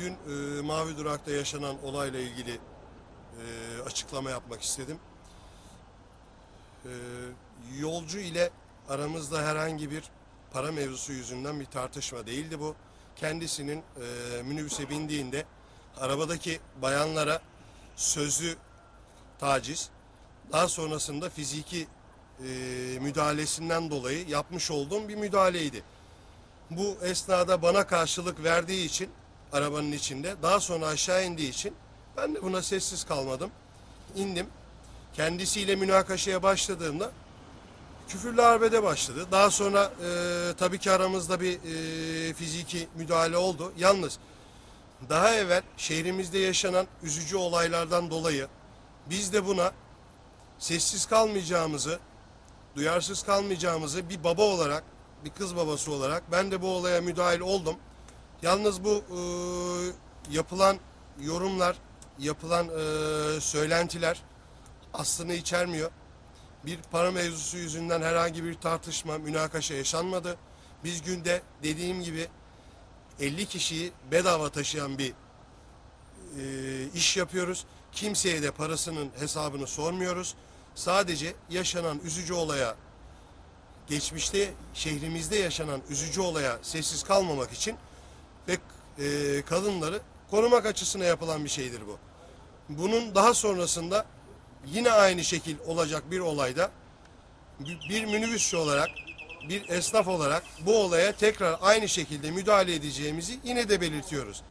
dün e, Mavi Durak'ta yaşanan olayla ilgili e, açıklama yapmak istedim. E, yolcu ile aramızda herhangi bir para mevzusu yüzünden bir tartışma değildi bu. Kendisinin e, minibüse bindiğinde arabadaki bayanlara sözlü taciz, daha sonrasında fiziki e, müdahalesinden dolayı yapmış olduğum bir müdahaleydi. Bu esnada bana karşılık verdiği için arabanın içinde daha sonra aşağı indiği için ben de buna sessiz kalmadım. İndim. Kendisiyle münakaşaya başladığımda küfürlü arbede başladı. Daha sonra e, tabii ki aramızda bir e, fiziki müdahale oldu. Yalnız daha evvel şehrimizde yaşanan üzücü olaylardan dolayı biz de buna sessiz kalmayacağımızı, duyarsız kalmayacağımızı bir baba olarak, bir kız babası olarak ben de bu olaya müdahil oldum. Yalnız bu e, yapılan yorumlar, yapılan e, söylentiler aslını içermiyor. Bir para mevzusu yüzünden herhangi bir tartışma, münakaşa yaşanmadı. Biz günde dediğim gibi 50 kişiyi bedava taşıyan bir e, iş yapıyoruz. Kimseye de parasının hesabını sormuyoruz. Sadece yaşanan üzücü olaya, geçmişte şehrimizde yaşanan üzücü olaya sessiz kalmamak için ve e, kadınları korumak açısına yapılan bir şeydir bu. Bunun daha sonrasında yine aynı şekil olacak bir olayda bir minibüsçü olarak, bir esnaf olarak bu olaya tekrar aynı şekilde müdahale edeceğimizi yine de belirtiyoruz.